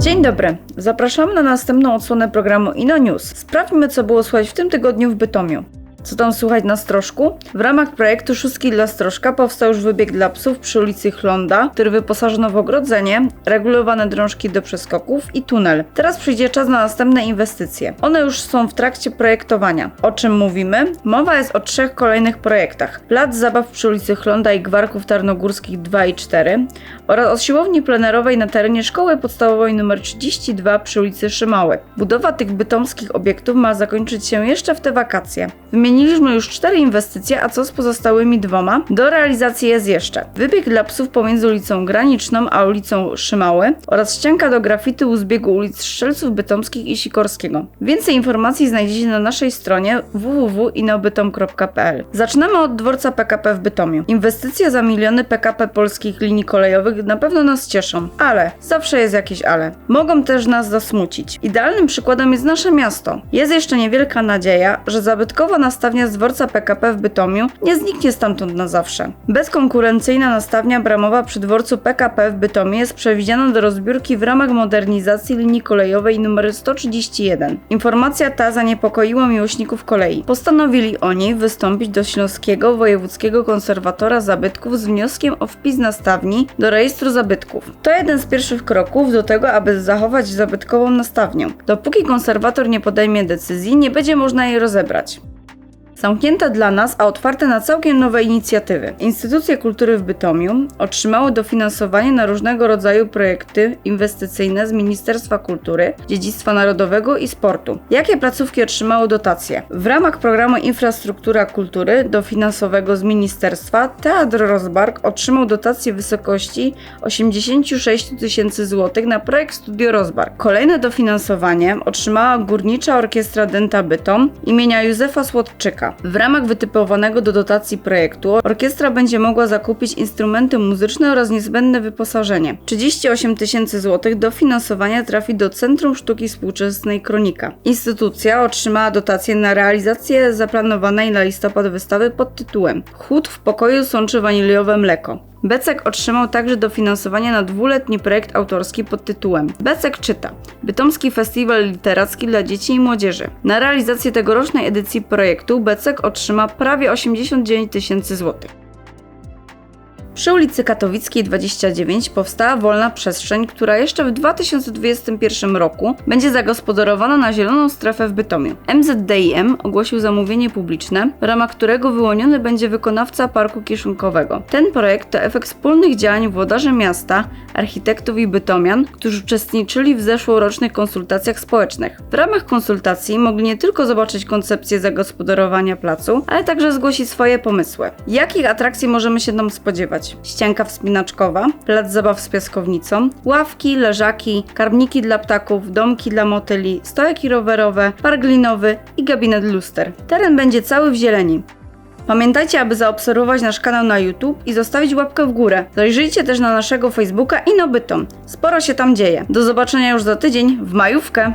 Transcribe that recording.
Dzień dobry. Zapraszamy na następną odsłonę programu Ino News. Sprawdźmy, co było słychać w tym tygodniu w Bytomiu. Co tam słychać na Strożku? W ramach projektu Szóstki dla Strożka powstał już wybieg dla psów przy ulicy Chlonda, który wyposażono w ogrodzenie, regulowane drążki do przeskoków i tunel. Teraz przyjdzie czas na następne inwestycje. One już są w trakcie projektowania. O czym mówimy? Mowa jest o trzech kolejnych projektach. Plac zabaw przy ulicy Chlonda i Gwarków Tarnogórskich 2 i 4 oraz o siłowni plenerowej na terenie Szkoły Podstawowej nr 32 przy ulicy Szymały. Budowa tych bytomskich obiektów ma zakończyć się jeszcze w te wakacje. Wymieniliśmy już cztery inwestycje, a co z pozostałymi dwoma? Do realizacji jest jeszcze wybieg dla psów pomiędzy ulicą Graniczną a ulicą Szymały oraz ścianka do grafity u zbiegu ulic Strzelców Bytomskich i Sikorskiego. Więcej informacji znajdziecie na naszej stronie www.inobytom.pl. Zaczynamy od dworca PKP w Bytomiu. Inwestycje za miliony PKP polskich linii kolejowych na pewno nas cieszą, ale zawsze jest jakieś ale. Mogą też nas zasmucić. Idealnym przykładem jest nasze miasto. Jest jeszcze niewielka nadzieja, że zabytkowa nastawnia z dworca PKP w Bytomiu nie zniknie stamtąd na zawsze. Bezkonkurencyjna nastawnia bramowa przy dworcu PKP w Bytomiu jest przewidziana do rozbiórki w ramach modernizacji linii kolejowej nr 131. Informacja ta zaniepokoiła miłośników kolei. Postanowili oni wystąpić do Śląskiego Wojewódzkiego Konserwatora Zabytków z wnioskiem o wpis nastawni do rejestru zabytków. To jeden z pierwszych kroków do tego, aby zachować zabytkową nastawnię. Dopóki konserwator nie podejmie decyzji, nie będzie można jej rozebrać. Zamknięte dla nas, a otwarte na całkiem nowe inicjatywy. Instytucje kultury w Bytomiu otrzymały dofinansowanie na różnego rodzaju projekty inwestycyjne z Ministerstwa Kultury, Dziedzictwa Narodowego i Sportu. Jakie placówki otrzymały dotacje? W ramach programu Infrastruktura Kultury dofinansowego z Ministerstwa Teatr Rozbark otrzymał dotację w wysokości 86 tysięcy złotych na projekt Studio Rozbark. Kolejne dofinansowanie otrzymała Górnicza Orkiestra Denta Bytom imienia Józefa Słodczyka. W ramach wytypowanego do dotacji projektu orkiestra będzie mogła zakupić instrumenty muzyczne oraz niezbędne wyposażenie. 38 tysięcy złotych dofinansowania trafi do Centrum Sztuki Współczesnej Kronika. Instytucja otrzymała dotację na realizację zaplanowanej na listopad wystawy pod tytułem Chód w pokoju sączy waniliowe mleko. Becek otrzymał także dofinansowanie na dwuletni projekt autorski pod tytułem Becek czyta. Bytomski Festiwal Literacki dla Dzieci i Młodzieży. Na realizację tegorocznej edycji projektu Becek otrzyma prawie 89 tysięcy złotych. Przy ulicy Katowickiej 29 powstała wolna przestrzeń, która jeszcze w 2021 roku będzie zagospodarowana na zieloną strefę w Bytomiu. MZDIM ogłosił zamówienie publiczne, w ramach którego wyłoniony będzie wykonawca parku kieszonkowego. Ten projekt to efekt wspólnych działań włodarzy miasta, architektów i bytomian, którzy uczestniczyli w zeszłorocznych konsultacjach społecznych. W ramach konsultacji mogli nie tylko zobaczyć koncepcję zagospodarowania placu, ale także zgłosić swoje pomysły. Jakich atrakcji możemy się tam spodziewać? Ścianka wspinaczkowa, plac zabaw z piaskownicą, ławki, leżaki, karmniki dla ptaków, domki dla motyli, stojaki rowerowe, park linowy i gabinet luster. Teren będzie cały w zieleni. Pamiętajcie, aby zaobserwować nasz kanał na YouTube i zostawić łapkę w górę. Zajrzyjcie też na naszego Facebooka i Nobytom. Sporo się tam dzieje. Do zobaczenia już za tydzień w majówkę.